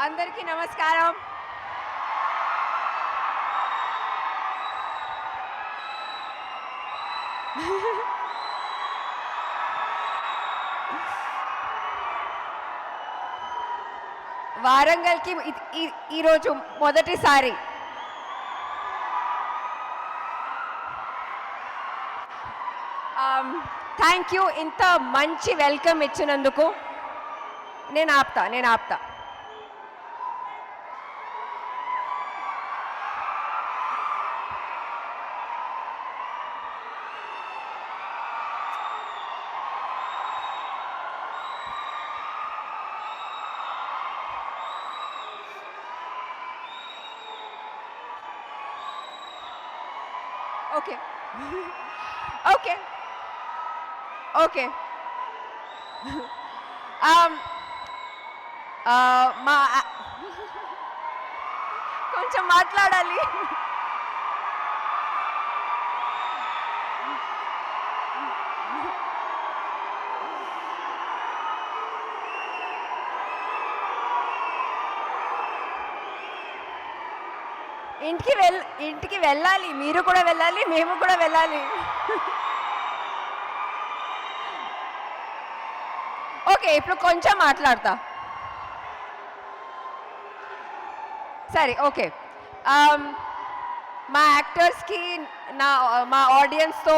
అందరికీ నమస్కారం. వారంగల్కి ఈ- ఈరోజు మొదటిసారి. Thank you. ఇంత మంచి వెల్కమ్ ఇచ్చినందుకు. నేను ఆపుతా నేను ఆపుతా. ఓకే. ఓకే. ఓకే. మా కొంచెం మాట్లాడాలి. ఇంటికి వెళ్ ఇంటికి వెళ్ళాలి. మీరు కూడా వెళ్ళాలి మేము కూడా వెళ్ళాలి. ఓకే ఇప్పుడు కొంచెం మాట్లాడతా. సరే ఓకే. మా యాక్టర్స్కి నా మా ఆడియన్స్తో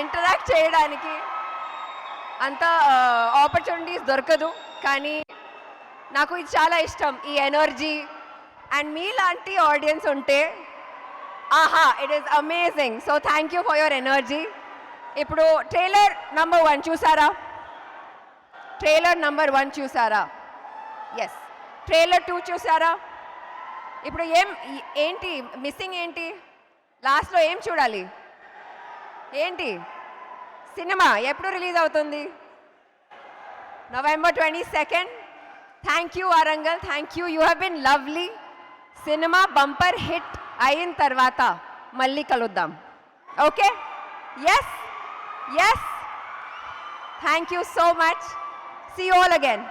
ఇంటరాక్ట్ చేయడానికి అంత ఆపర్చునిటీస్ దొరకదు. కానీ నాకు ఇది చాలా ఇష్టం. ఈ ఎనర్జీ అండ్ మీలాంటి ఆడియన్స్ ఉంటే ఆహా it is amazing so thank you for your energy ఇప్పుడు ట్రైలర్ నంబర్ వన్ చూసారా? ట్రైలర్ నంబర్ వన్ చూసారా? ఎస్ ట్రైలర్ టూ చూసారా? ఇప్పుడు ఏం ఏంటి మిస్సింగ్ ఏంటి? లాస్ట్లో ఏం చూడాలి? ఏంటి? సినిమా ఎప్పుడు రిలీజ్ అవుతుంది? November twenty second thank you Warangal thank you you have been lovely cinema bumper hit అయిన తర్వాత మళ్ళీ కలుద్దాం. Okay? Yes yes thank you so much see all again